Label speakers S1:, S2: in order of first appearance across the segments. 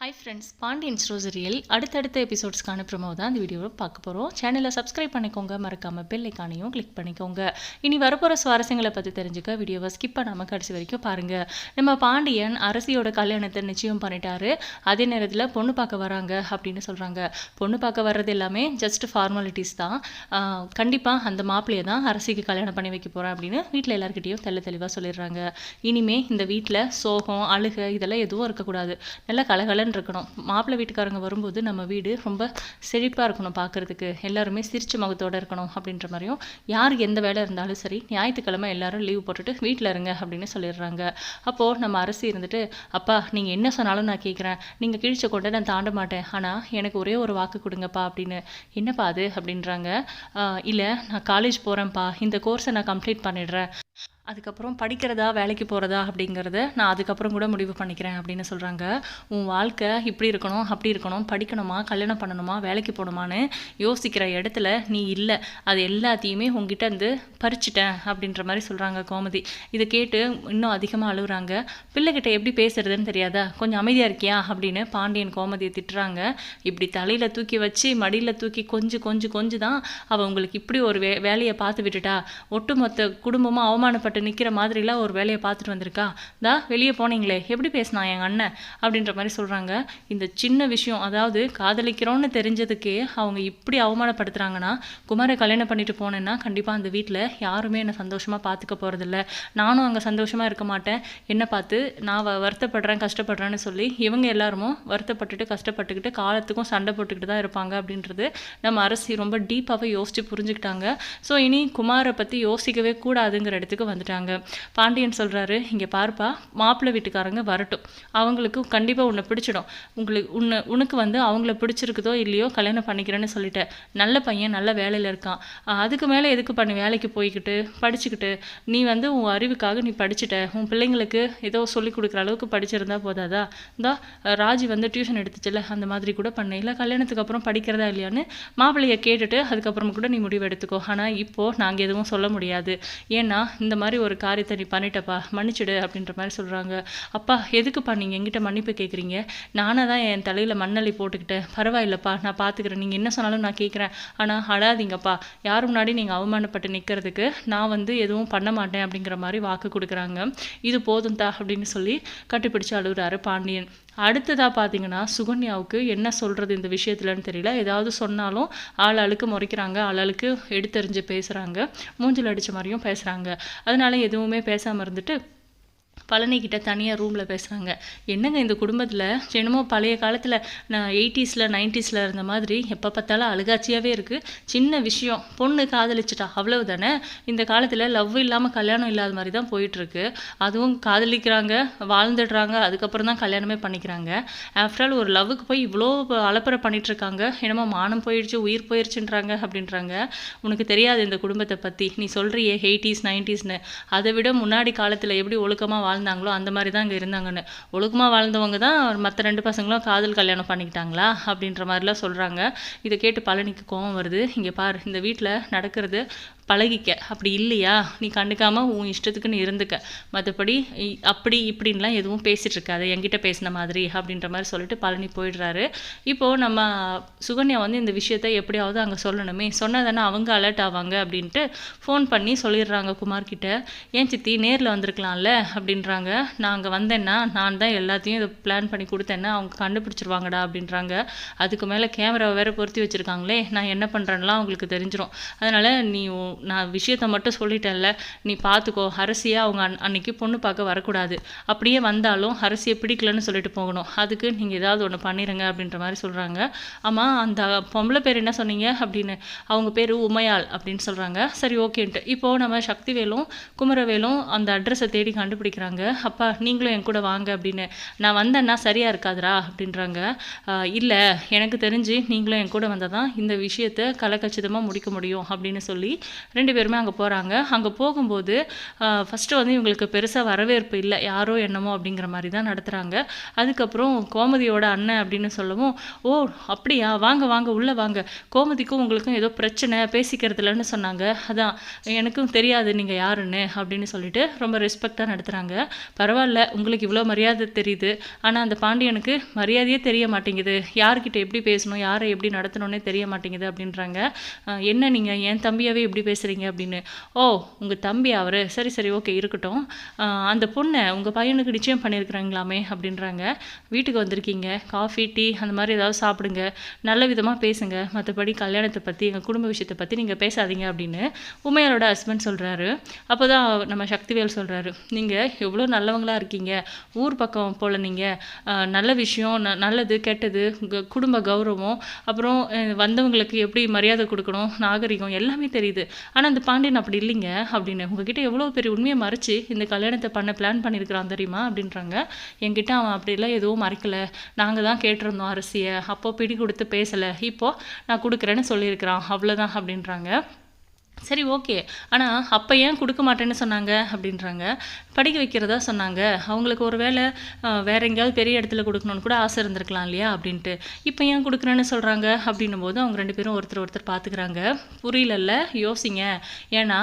S1: Hi friends Pandian ஸ்ரோசரியல் அடுத்தடுத்த எபிசோட்ஸ்க்கான promo தான் இந்த வீடியோவை பார்க்க போகிறோம் சேனலை சப்ஸ்கிரைப் பண்ணிக்கோங்க. மறக்காமல் பெல் ஐக்கானையும் கிளிக் பண்ணிக்கோங்க. இனி வரப்போகிற சுவாரஸ்யங்களை பற்றி தெரிஞ்சுக்க வீடியோவை ஸ்கிப் பண்ணாமல் கடைசி வரைக்கும் பாருங்கள் நம்ம பாண்டியன் அரசியோட கல்யாணத்தை நிச்சயம் பண்ணிட்டாரு. அதே நேரத்தில் பொண்ணு பார்க்க வராங்க அப்படின்னு சொல்கிறாங்க பொண்ணு பார்க்க வர்றது எல்லாமே ஜஸ்ட் ஃபார்மாலிட்டிஸ் தான். கண்டிப்பாக அந்த மாப்பிள்ளையை தான் அரசிக்கு கல்யாணம் பண்ணி வைக்க போகிறேன் அப்படின்னு வீட்டில் எல்லாருக்கிட்டையும் தெல்ல தெளிவாக சொல்லிடுறாங்க. இனிமே இந்த வீட்டில் சோகம் அழுகை இதெல்லாம் எதுவும் இருக்கக்கூடாது. நல்லா கலகலன்னு இருக்கணும். மாப்பிள்ளை வீட்டுக்காரங்க வரும்போது நம்ம வீடு ரொம்ப செழிப்பாக இருக்கணும் பார்க்குறதுக்கு எல்லாருமே சிரிச்ச முகத்தோடு இருக்கணும் அப்படின்ற மாதிரியும் யாருக்கு எந்த வேலை இருந்தாலும் சரி ஞாயிற்றுக்கிழமை எல்லாரும் லீவ் போட்டுட்டு வீட்டில் இருங்க அப்படின்னு சொல்லிடுறாங்க. அப்போது நம்ம அரசு இருந்துட்டு அப்பா நீங்கள் என்ன சொன்னாலும் நான் கேட்குறேன் நீங்கள் கிழிச்ச கொண்டு நான் தாண்ட மாட்டேன். ஆனால் எனக்கு ஒரே ஒரு வாக்கு கொடுங்கப்பா அப்படின்னு. என்னப்பா அது? அப்படின்றாங்க. இல்லை நான் காலேஜ் போகிறேன்ப்பா இந்த கோர்ஸை நான் கம்ப்ளீட் பண்ணிடுறேன். அதுக்கப்புறம் படிக்கிறதா வேலைக்கு போகிறதா அப்படிங்கிறத நான் அதுக்கப்புறம் கூட முடிவு பண்ணிக்கிறேன் அப்படின்னு சொல்கிறாங்க உன் வாழ்க்கை இப்படி இருக்கணும் அப்படி இருக்கணும் படிக்கணுமா கல்யாணம் பண்ணணுமா வேலைக்கு போகணுமான்னு யோசிக்கிற இடத்துல நீ இல்லை. அது எல்லாத்தையுமே உங்ககிட்ட இருந்து பறிச்சிட்டேன் அப்படின்ற மாதிரி சொல்கிறாங்க கோமதி. இதை கேட்டு இன்னும் அதிகமாக அழுகுறாங்க. பிள்ளைகிட்ட எப்படி பேசுறதுன்னு தெரியாதா? கொஞ்சம் அமைதியாக இருக்கியா அப்படின்னு பாண்டியன் கோமதியை திட்டுறாங்க. இப்படி தலையில் தூக்கி வச்சு மடியில் தூக்கி கொஞ்சம் கொஞ்சம் கொஞ்சம் தான் அவள் உங்களுக்கு இப்படி ஒரு வே வேலையை பார்த்து விட்டுட்டா. ஒட்டுமொத்த குடும்பமும் அவமானப்பட்டு பட்டு நிற்கிற மாதிரிலாம் ஒரு வேலையை பார்த்துட்டு வந்திருக்கா? தா வெளியே போனீங்களே எப்படி பேசினா எங்கள் அண்ணன்? அப்படின்ற மாதிரி சொல்கிறாங்க இந்த சின்ன விஷயம் அதாவது காதலிக்கிறோன்னு தெரிஞ்சதுக்கே அவங்க இப்படி அவமானப்படுத்துகிறாங்கன்னா குமாரை கல்யாணம் பண்ணிட்டு போனேன்னா கண்டிப்பாக அந்த வீட்டில் யாருமே என்னை சந்தோஷமாக பார்த்துக்க போகிறதில்ல நானும் அங்கே சந்தோஷமாக இருக்க மாட்டேன். என்னை பார்த்து நான் வ வருத்தப்படுறேன் கஷ்டப்படுறேன்னு சொல்லி இவங்க எல்லாருமோ வருத்தப்பட்டுட்டு கஷ்டப்பட்டுக்கிட்டு காலத்துக்கும் சண்டை போட்டுக்கிட்டு தான் இருப்பாங்க. அப்படின்றது நம்ம அரசி ரொம்ப டீப்பாகவே யோசித்து புரிஞ்சுக்கிட்டாங்க. ஸோ இனி குமாரை பற்றி யோசிக்கவே கூடாதுங்கிற இடத்துக்கு வந்துட்டாங்க பாண்டியன் சொல்கிறாரு இங்கே பார்ப்பா மாப்பிள்ளை வீட்டுக்காரங்க வரட்டும். அவங்களுக்கு கண்டிப்பாக உன்னை பிடிச்சிடும். உங்களுக்கு உன்னை உனக்கு வந்து அவங்கள பிடிச்சிருக்குதோ இல்லையோ கல்யாணம் பண்ணிக்கிறேன்னு சொல்லிட்டேன் நல்ல பையன் நல்ல வேலையில் இருக்கான். அதுக்கு மேலே எதுக்கு பண்ணி வேலைக்கு போய்கிட்டு படிச்சுக்கிட்டு? நீ வந்து உன் அறிவுக்காக நீ படிச்சுட்ட. உன் பிள்ளைங்களுக்கு ஏதோ சொல்லிக் கொடுக்குற அளவுக்கு படிச்சிருந்தா போதாதா? இந்தா ராஜி வந்து டியூஷன் எடுத்துச்சுல அந்த மாதிரி கூட பண்ண. இல்லை கல்யாணத்துக்கு அப்புறம் படிக்கிறதா இல்லையான்னு மாப்பிள்ளையை கேட்டுட்டு அதுக்கப்புறம் கூட நீ முடிவு எடுத்துக்கோ. ஆனால் இப்போது நாங்கள் எதுவும் சொல்ல முடியாது. ஏன்னா இந்த மாதிரி ஒரு காரியத்தை நீ பண்ணிட்டப்பா மன்னிச்சிடு அப்படின்ற மாதிரி சொல்கிறாங்க அப்பா எதுக்குப்பா நீங்கள் எங்கிட்ட மன்னிப்பு கேட்குறீங்க நானே தான் என் தலையில் மண்ணள்ளி போட்டுக்கிட்டேன். பரவாயில்லப்பா நான் பார்த்துக்கிறேன் நீங்கள் என்ன சொன்னாலும் நான் கேட்குறேன் ஆனால் அழாதீங்கப்பா. யார் முன்னாடி நீங்கள் அவமானப்பட்டு நிற்கிறதுக்கு நான் வந்து எதுவும் பண்ண மாட்டேன் அப்படிங்கிற மாதிரி வாக்கு கொடுக்குறாங்க. இது போதும் தா அப்படின்னு சொல்லி கட்டுப்பிடிச்சு அழுகுறாரு பாண்டியன். அடுத்ததாக பார்த்தீங்கன்னா சுகன்யாவுக்கு என்ன சொல்கிறது இந்த விஷயத்துலன்னு தெரியல. ஏதாவது சொன்னாலும் ஆள் அழுக்கு முறைக்கிறாங்க ஆள் அழுக்கு எடுத்தறிஞ்சு பேசுகிறாங்க மூஞ்சில் அடித்த மாதிரியும் பேசுகிறாங்க அதனால எதுவுமே பேசாமல் இருந்துட்டு பழனிக்கிட்ட தனியாக ரூமில் பேசுகிறாங்க என்னங்க இந்த குடும்பத்தில்? என்னமோ பழைய காலத்தில் நான் எயிட்டிஸில் நைன்டிஸில் இருந்த மாதிரி எப்போ பார்த்தாலும் அழுகாட்சியாகவே இருக்குது சின்ன விஷயம். பொண்ணு காதலிச்சிட்டா அவ்வளவு தானே இந்த காலத்தில் லவ் இல்லாமல் கல்யாணம் இல்லாத மாதிரி தான் போயிட்டுருக்கு. அதுவும் காதலிக்கிறாங்க வாழ்ந்துடுறாங்க அதுக்கப்புறம் தான் கல்யாணமே பண்ணிக்கிறாங்க. ஆஃப்டர் ஆல் ஒரு லவ்வுக்கு போய் இவ்வளோ அலப்பறை பண்ணிகிட்ருக்காங்க என்னமோ மானம் போயிடுச்சு உயிர் போயிடுச்சுன்றாங்க அப்படின்றாங்க. உனக்கு தெரியாது இந்த குடும்பத்தை பற்றி நீ சொல்கிறியே எயிட்டிஸ் நைன்டிஸ்னு அதை விட முன்னாடி காலத்தில் எப்படி ஒழுக்கமாக வாழ்ந்தாங்களோ அந்த மாதிரி தான் இங்கே இருந்தாங்கன்னு. ஒழுக்கமாக வாழ்ந்தவங்க தான் மற்ற ரெண்டு பசங்களும் காதல் கல்யாணம் பண்ணிக்கிட்டாங்களா அப்படின்ற மாதிரிலாம் சொல்கிறாங்க இதை கேட்டு பழனிக்கு கோவம் வருது. இங்கே பார் இந்த வீட்டில் நடக்கிறது பழகிக்க. அப்படி இல்லையா? நீ கண்டுக்காமல் உன் இஷ்டத்துக்குன்னு இருந்துக்க. மற்றபடி அப்படி இப்படின்லாம் எதுவும் பேசிகிட்டு இருக்காது என்கிட்ட பேசின மாதிரி அப்படின்ற மாதிரி சொல்லிட்டு பழனி போயிடுறாரு. இப்போது நம்ம சுகன்யா வந்து இந்த விஷயத்த எப்படியாவது அங்கே சொல்லணுமே. சொன்னதானே அவங்க அலர்ட் ஆவாங்க அப்படின்ட்டு ஃபோன் பண்ணி சொல்லிடுறாங்க குமார்கிட்ட. ஏன் சித்தி நேரில் வந்திருக்கலாம்ல அப்படின்றாங்க. நான் அங்கே வந்தேன்னா நான் தான் எல்லாத்தையும் இதை பிளான் பண்ணி கொடுத்தேன்னா அவங்க கண்டுபிடிச்சிருவாங்கடா அப்படின்றாங்க. அதுக்கு மேலே கேமரா வேறு பொருத்தி வச்சுருக்காங்களே. நான் என்ன பண்ணுறேன்லாம் அவங்களுக்கு தெரிஞ்சிடும் அதனால் நீ நான் விஷயத்த மட்டும் சொல்லிட்டேன்ல நீ பார்த்துக்கோ அரசியை அவங்க அன் அன்னைக்கு பொண்ணு பார்க்க வரக்கூடாது. அப்படியே வந்தாலும் அரசியை பிடிக்கலன்னு சொல்லிட்டு போகணும். அதுக்கு நீங்கள் ஏதாவது ஒன்று பண்ணிடுங்க அப்படின்ற மாதிரி சொல்கிறாங்க ஆமாம் அந்த பொம்பளை பேர் என்ன சொன்னீங்க அப்படின்னு அவங்க பேர் உமையாள் அப்படின்னு சொல்கிறாங்க சரி ஓகேன்ட்டு. இப்போது நம்ம சக்திவேலும் குமரவேலும் அந்த அட்ரஸை தேடி கண்டுபிடிக்கிறாங்க. அப்பா நீங்களும் என் கூட வாங்க அப்படின்னு. நான் வந்தேன்னா சரியாக இருக்காதுரா அப்படின்றாங்க. இல்லை எனக்கு தெரிஞ்சு நீங்களும் என் கூட வந்தால் தான் இந்த விஷயத்தை கலக்கச்சிதமாக முடிக்க முடியும் அப்படின்னு சொல்லி ரெண்டு பேருமே அங்கே போகிறாங்க அங்கே போகும்போது ஃபஸ்ட்டு வந்து இவங்களுக்கு பெருசாக வரவேற்பு இல்லை. யாரோ என்னமோ அப்படிங்கிற மாதிரி தான் நடத்துகிறாங்க அதுக்கப்புறம் கோமதியோட அண்ணன் அப்படின்னு சொல்லவும் ஓ அப்படியா? வாங்க வாங்க உள்ளே வாங்க. கோமதிக்கும் உங்களுக்கும் ஏதோ பிரச்சனை பேசிக்கிறதுலன்னு சொன்னாங்க. அதான் எனக்கும் தெரியாது நீங்கள் யாருன்னு அப்படின்னு சொல்லிட்டு ரொம்ப ரெஸ்பெக்டாக நடத்துகிறாங்க பரவாயில்ல உங்களுக்கு இவ்வளோ மரியாதை தெரியுது. ஆனால் அந்த பாண்டியனுக்கு மரியாதையே தெரிய மாட்டேங்குது. யார்கிட்ட எப்படி பேசணும்? யாரை எப்படி நடத்தணும்னே தெரிய மாட்டேங்குது அப்படின்றாங்க. என்ன நீங்கள் என் தம்பியாவே எப்படி பேசுகிறீங்க அப்படின்னு ஓ உங்கள் தம்பி அவர். சரி சரி ஓகே இருக்கட்டும். அந்த பொண்ணை உங்கள் பையனுக்கு நிச்சயம் பண்ணியிருக்கிறாங்களாமே அப்படின்றாங்க. வீட்டுக்கு வந்திருக்கீங்க. காஃபி டீ அந்த மாதிரி ஏதாவது சாப்பிடுங்க. நல்ல விதமாக பேசுங்க. மற்றபடி கல்யாணத்தை பற்றி எங்கள் குடும்ப விஷயத்தை பற்றி நீங்கள் பேசாதீங்க அப்படின்னு உமையாலோட ஹஸ்பண்ட் சொல்கிறாரு அப்போ தான் நம்ம சக்திவேல் சொல்கிறாரு நீங்கள் எவ்வளோ நல்லவங்களாக இருக்கீங்க. ஊர் பக்கம் போல் நீங்கள் நல்ல விஷயம் ந நல்லது கெட்டது குடும்ப கௌரவம் அப்புறம் வந்தவங்களுக்கு எப்படி மரியாதை கொடுக்கணும் நாகரிகம் எல்லாமே தெரியுது. ஆனால் அந்த பாண்டியன் அப்படி இல்லைங்க அப்படின்னு. உங்ககிட்ட எவ்வளோ பெரிய உண்மையை மறைச்சு இந்த கல்யாணத்தை பண்ண பிளான் பண்ணியிருக்கிறான் தெரியுமா அப்படின்றாங்க. என்கிட்ட அவன் அப்படிலாம் எதுவும் மறைக்கல. நாங்கள் தான் கேட்டிருந்தோம் அரிசியை. அப்போ பிடி கொடுத்து பேசலை. இப்போ நான் கொடுக்குறேன்னு சொல்லியிருக்கிறான். அவ்வளோதான் அப்படின்றாங்க. சரி ஓகே. ஆனால் அப்போ ஏன் கொடுக்க மாட்டேன்னு சொன்னாங்க? அப்படின்றாங்க. படிக்க வைக்கிறதா சொன்னாங்க. அவங்களுக்கு ஒரு வேளை வேறு எங்கேயாவது பெரிய இடத்துல கொடுக்கணும்னு கூட ஆசை இருந்திருக்கலாம் இல்லையா? அப்படின்ட்டு. இப்போ ஏன் கொடுக்குறேன்னு சொல்கிறாங்க அப்படின்னும் போது அவங்க ரெண்டு பேரும் ஒருத்தர் ஒருத்தர் பார்த்துக்கிறாங்க புரியலல்ல யோசிங்க. ஏன்னா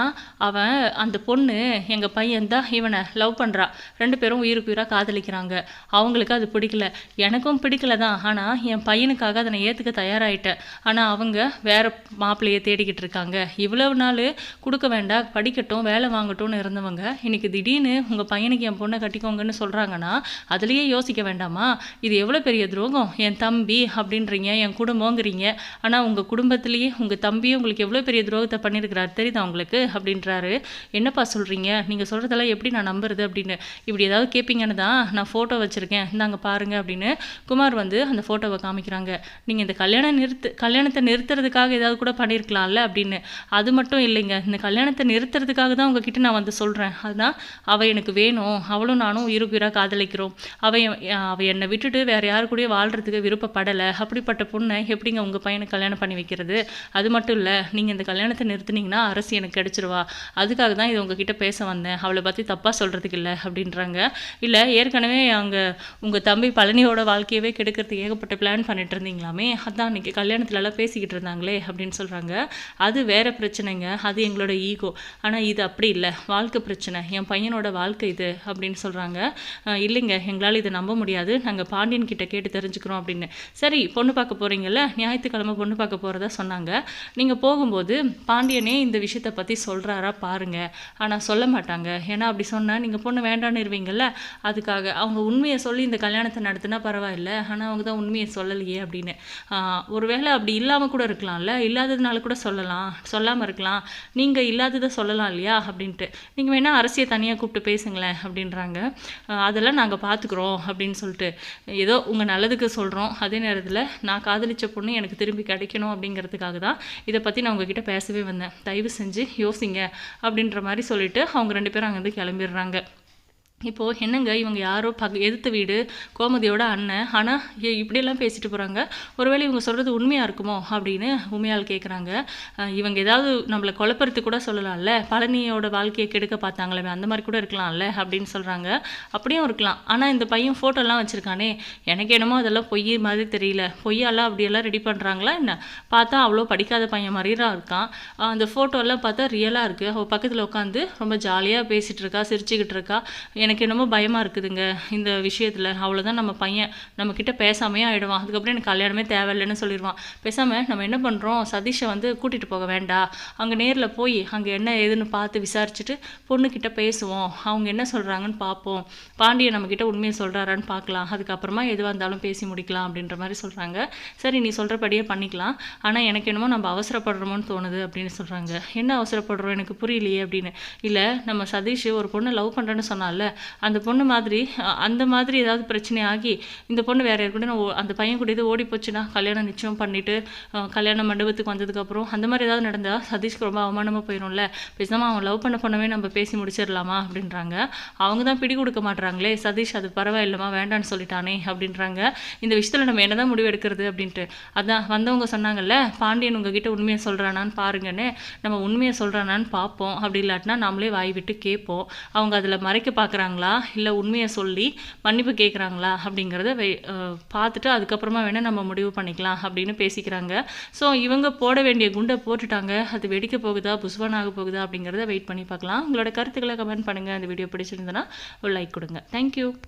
S1: அவன் அந்த பொண்ணு எங்கள் பையன் தான் இவனை லவ் பண்ணுறா ரெண்டு பேரும் உயிருக்கு உயிராக காதலிக்கிறாங்க. அவங்களுக்கு அது பிடிக்கல. எனக்கும் பிடிக்கல தான். ஆனால் என் பையனுக்காக அதை நான் ஏற்றுக்க தயாராகிட்டேன் ஆனால் அவங்க வேறு மாப்பிள்ளையை தேடிக்கிட்டு இருக்காங்க. இவ்வளவு நாள் கொடுக்க வேண்டாம் படிக்கட்டும் வேலை வாங்கட்டும்னு இருந்தவங்க இன்னைக்கு திடீர்னு உங்கள் பையனுக்கு என் பொண்ணை கட்டிக்கோங்கன்னு சொல்கிறாங்கன்னா அதுலேயே யோசிக்க வேண்டாமா? இது எவ்வளோ பெரிய துரோகம்? என் தம்பி அப்படின்றீங்க என் குடும்பங்கிறீங்க ஆனால் உங்கள் குடும்பத்திலேயே உங்கள் தம்பியும் உங்களுக்கு எவ்வளோ பெரிய துரோகத்தை பண்ணியிருக்கிறார் தெரியுதா உங்களுக்கு? அப்படின்றாரு. என்னப்பா சொல்கிறீங்க நீங்கள் சொல்கிறதெல்லாம் எப்படி நான் நம்புறது அப்படின்னு. இப்படி ஏதாவது கேட்பீங்கன்னு தான் நான் ஃபோட்டோ வச்சுருக்கேன். இந்தாங்க பாருங்கள் அப்படின்னு குமார் வந்து அந்த ஃபோட்டோவை காமிக்கிறாங்க. நீங்கள் இந்த கல்யாணம் நிறுத்து கல்யாணத்தை நிறுத்துறதுக்காக ஏதாவது கூட பண்ணியிருக்கலாம்ல அப்படின்னு. அது மட்டும் மட்டும் இல்லைங்க. இந்த கல்யாணத்தை நிறுத்துறதுக்காக தான் உங்ககிட்ட நான் வந்து சொல்கிறேன் அதுதான் அவள் எனக்கு வேணும். அவளும் நானும் உயிருக்குயிராக காதலிக்கிறோம். அவள் அவள் என்னை விட்டுட்டு வேறு யாரு கூடயே வாழ்கிறதுக்கு விருப்பப்படலை. அப்படிப்பட்ட பொண்ணை எப்படிங்க உங்கள் பையனை கல்யாணம் பண்ணி வைக்கிறது? அது மட்டும் இல்லை நீங்கள் இந்த கல்யாணத்தை நிறுத்துனீங்கன்னா அரசு எனக்கு கிடச்சிருவா. அதுக்காக தான் இது உங்ககிட்ட பேச வந்தேன். அவளை பற்றி தப்பாக சொல்கிறதுக்கு இல்லை அப்படின்றாங்க. இல்லை ஏற்கனவே அங்கே உங்கள் தம்பி பழனியோட வாழ்க்கையவே கெடுக்கிறதுக்கு ஏகப்பட்ட பிளான் பண்ணிட்டு இருந்தீங்களாமே. அதான் அன்றைக்கி கல்யாணத்துலலாம் பேசிக்கிட்டு இருந்தாங்களே அப்படின்னு சொல்கிறாங்க அது வேறு பிரச்சனைங்க. அது எங்களோட ஈகோ ஆனால் இது அப்படி இல்லை. வாழ்க்கை பிரச்சனை. என் பையனோட வாழ்க்கை இது அப்படின்னு சொல்கிறாங்க இல்லைங்க. எங்களால் இதை நம்ப முடியாது. நாங்கள் பாண்டியன் கிட்ட கேட்டு தெரிஞ்சுக்கிறோம் அப்படின்னு. சரி பொண்ணு பார்க்க போகிறீங்கல்ல ஞாயிற்றுக்கிழமை பொண்ணு பார்க்க போகிறதா சொன்னாங்க. நீங்கள் போகும்போது பாண்டியனே இந்த விஷயத்தை பற்றி சொல்கிறாரா பாருங்க. ஆனால் சொல்ல மாட்டாங்க. ஏன்னா அப்படி சொன்னால் நீங்கள் பொண்ணு வேண்டான்னு இருவீங்கள்ல அதுக்காக அவங்க உண்மையை சொல்லி இந்த கல்யாணத்தை நடத்தினா பரவாயில்ல. ஆனால் அவங்க தான் உண்மையை சொல்லலையே அப்படின்னு. ஒருவேளை அப்படி இல்லாமல் கூட இருக்கலாம்ல இல்லாததுனால கூட சொல்லலாம். சொல்லாமல் இருக்கலாம். நீங்கள் இல்லாததை சொல்லலாம் இல்லையா? அப்படின்ட்டு. நீங்கள் வேணால் அரசியை தனியாக கூப்பிட்டு பேசுங்களேன் அப்படின்றாங்க. அதெல்லாம் நாங்கள் பார்த்துக்குறோம் அப்படின்னு சொல்லிட்டு. ஏதோ உங்கள் நல்லதுக்கு சொல்கிறோம் அதே நேரத்தில் நான் காதலிச்ச பொண்ணு எனக்கு திரும்பி கிடைக்கணும் அப்படிங்கிறதுக்காக தான் இதை பற்றி நான் உங்ககிட்ட பேசவே வந்தேன். தயவு செஞ்சு யோசிங்க அப்படின்ற மாதிரி சொல்லிட்டு அவங்க ரெண்டு பேரும் அங்கேருந்து கிளம்பிடுறாங்க. இப்போது என்னங்க இவங்க யாரோ பக எதிர்த்த வீடு கோமதியோட அண்ணன். ஆனால் இப்படியெல்லாம் பேசிட்டு போகிறாங்க ஒருவேளை இவங்க சொல்கிறது உண்மையாக இருக்குமோ அப்படின்னு உண்மையால் கேட்குறாங்க இவங்க ஏதாவது நம்மளை குழப்பறதுக்கு கூட சொல்லலாம்ல. பழனியோட வாழ்க்கையை கெடுக்க பார்த்தாங்களே அந்த மாதிரி கூட இருக்கலாம்ல அப்படின்னு சொல்கிறாங்க அப்படியும் இருக்கலாம். ஆனால் இந்த பையன் ஃபோட்டோலாம் வச்சுருக்கானே. எனக்கு என்னமோ அதெல்லாம் பொய் மாதிரி தெரியல. பொய்யாலாம் அப்படியெல்லாம் ரெடி பண்ணுறாங்களா என்ன? பார்த்தா அவ்வளோ படிக்காத பையன் மாதிரி தான் இருக்கான் அந்த ஃபோட்டோலாம் பார்த்தா ரியலாக இருக்குது அவள் பக்கத்தில் உட்காந்து ரொம்ப ஜாலியாக பேசிகிட்டு இருக்கா சிரிச்சுக்கிட்டு இருக்கா. எனக்கு எனக்கு என்னமோ பயமாக இருக்குதுங்க. இந்த விஷயத்தில். அவ்வளோதான் நம்ம பையன் நம்மக்கிட்ட பேசாமையே ஆகிடுவான் அதுக்கப்புறம் எனக்கு கல்யாணமே தேவையில்லைன்னு சொல்லிடுவான். பேசாமல் நம்ம என்ன பண்ணுறோம் சதீஷை வந்து கூட்டிகிட்டு போக வேண்டாம் அங்கே நேரில் போய் அங்கே என்ன ஏதுன்னு பார்த்து விசாரிச்சுட்டு பொண்ணுக்கிட்ட பேசுவோம். அவங்க என்ன சொல்கிறாங்கன்னு பார்ப்போம். பாண்டியன் நம்மக்கிட்ட உண்மையை சொல்கிறாரான்னு பார்க்கலாம். அதுக்கப்புறமா எதுவாக இருந்தாலும் பேசி முடிக்கலாம் அப்படின்ற மாதிரி சொல்கிறாங்க சரி நீ சொல்கிறபடியே பண்ணிக்கலாம். ஆனால் எனக்கு என்னமோ நம்ம அவசரப்படுறோமோன்னு தோணுது அப்படின்னு சொல்கிறாங்க என்ன அவசரப்படுறோம்? எனக்கு புரியலையே அப்படின்னு. இல்லை நம்ம சதீஷ் ஒரு பொண்ணை லவ் பண்ணுறேன்னு சொன்னால அந்த பொண்ணு மாதிரி அந்த மாதிரி ஏதாவது பிரச்சனை ஆகி இந்த பொண்ணு வேறு யாரு கூட ஓ- அந்த பையன் கூட இது ஓடி போச்சுன்னா கல்யாணம் நிச்சயம் பண்ணிட்டு கல்யாண மண்டபத்துக்கு வந்ததுக்கப்புறம் அந்த மாதிரி ஏதாவது நடந்தால் சதீஷ்க்கு ரொம்ப அவமானமாக போயிடும்ல பேசாமல் அவன் லவ் பண்ண பொண்ணவே நம்ம பேசி முடிச்சிடலாமா? அப்படின்றாங்க. அவங்க தான் பிடி கொடுக்க மாட்றாங்களே சதீஷ் அது பரவாயில்லமா வேண்டான்னு சொல்லிட்டானே அப்படின்றாங்க. இந்த விஷயத்தில் நம்ம என்னதான் முடிவு எடுக்கிறது அப்படின்ட்டு. அதான் வந்தவங்க சொன்னாங்கல்ல பாண்டியன் உங்ககிட்ட உண்மையை சொல்கிறானான்னு பாருங்கன்னு நம்ம உண்மையை சொல்கிறானான்னு பார்ப்போம் அப்படி இல்லாட்டினா நம்மளே வாய் விட்டு கேட்போம். அவங்க அதில் மறைக்க பார்க்குறாங்களா இல்லை உண்மையை சொல்லி மன்னிப்பு கேட்குறாங்களா அப்படிங்கிறத வெ பார்த்துட்டு அதுக்கப்புறமா வேணால் நம்ம முடிவு பண்ணிக்கலாம் அப்படின்னு பேசிக்கிறாங்க. ஸோ இவங்க போட வேண்டிய குண்டை போட்டுட்டாங்க. அது வெடிக்க போகுதா? புஷ்வன் ஆக போகுதா? அப்படிங்கிறத வெயிட் பண்ணி பார்க்கலாம். உங்களோட கருத்துக்களை கமெண்ட் பண்ணுங்கள் அந்த வீடியோ பிடிச்சிருந்தனா ஒரு லைக் கொடுங்க. தேங்க்யூ